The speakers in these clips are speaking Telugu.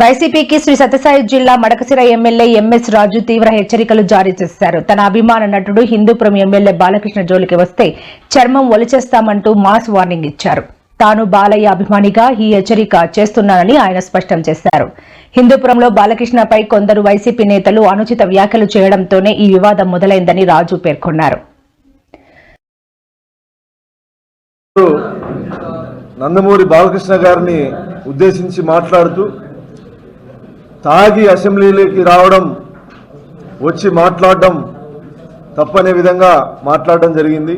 వైసీపీకి శ్రీ సత్యసాయి జిల్లా మడకసిర ఎమ్మెల్యే ఎంఎస్ రాజు తీవ్ర హెచ్చరికలు జారీ చేశారు. తన అభిమాన నటుడు హిందూపురం ఎమ్మెల్యే బాలకృష్ణ జోలికి వస్తే చర్మం ఒలిచేస్తామంటూ మాస్ వార్నింగ్ ఇచ్చారు. తాను బాలయ్య అభిమానిగా ఈ హెచ్చరిక చేస్తున్నానని ఆయన స్పష్టం చేశారు. హిందూపురంలో బాలకృష్ణపై కొందరు వైసీపీ నేతలు అనుచిత వ్యాఖ్యలు చేయడంతోనే ఈ వివాదం మొదలైందని రాజు పేర్కొన్నారు. నందమూరి బాలకృష్ణ గారిని ఉద్దేశించి మాట్లాడుతూ తాగి అసెంబ్లీలోకి రావడం వచ్చి మాట్లాడడం తప్పనే విధంగా మాట్లాడడం జరిగింది.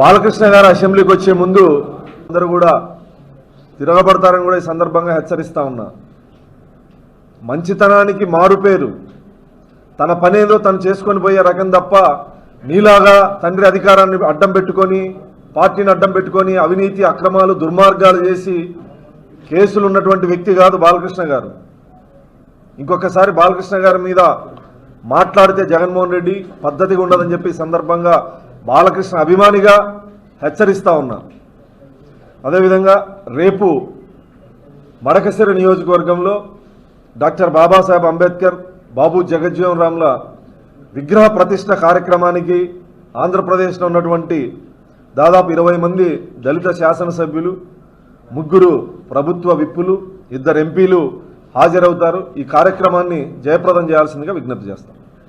బాలకృష్ణ గారు అసెంబ్లీకి వచ్చే ముందు అందరూ కూడా తిరగబడతారని కూడా ఈ సందర్భంగా హెచ్చరిస్తా ఉన్నా. మంచితనానికి మారుపేరు తన పనేదో తను చేసుకొని పోయే రకం తప్ప నీలాగా తండ్రి అధికారాన్ని అడ్డం పెట్టుకొని పార్టీని అడ్డం పెట్టుకొని అవినీతి అక్రమాలు దుర్మార్గాలు చేసి కేసులు ఉన్నటువంటి వ్యక్తి కాదు బాలకృష్ణ గారు. ఇంకొకసారి బాలకృష్ణ గారి మీద మాట్లాడితే జగన్మోహన్ రెడ్డి పద్ధతిగా ఉండదని చెప్పి సందర్భంగా బాలకృష్ణ అభిమానిగా హెచ్చరిస్తూ ఉన్నా. అదేవిధంగా రేపు మడకశిరి నియోజకవర్గంలో డాక్టర్ బాబాసాహెబ్ అంబేద్కర్ బాబు జగజ్జీవన్ రామ్ల విగ్రహ ప్రతిష్ట కార్యక్రమానికి ఆంధ్రప్రదేశ్లో ఉన్నటువంటి దాదాపు ఇరవై మంది దళిత శాసనసభ్యులు ముగ్గురు ప్రభుత్వ విప్పులు ఇద్దరు ఎంపీలు హాజరవుతారు. ఈ కార్యక్రమాన్ని జయప్రదం చేయాల్సిందిగా విజ్ఞప్తి చేస్తాం.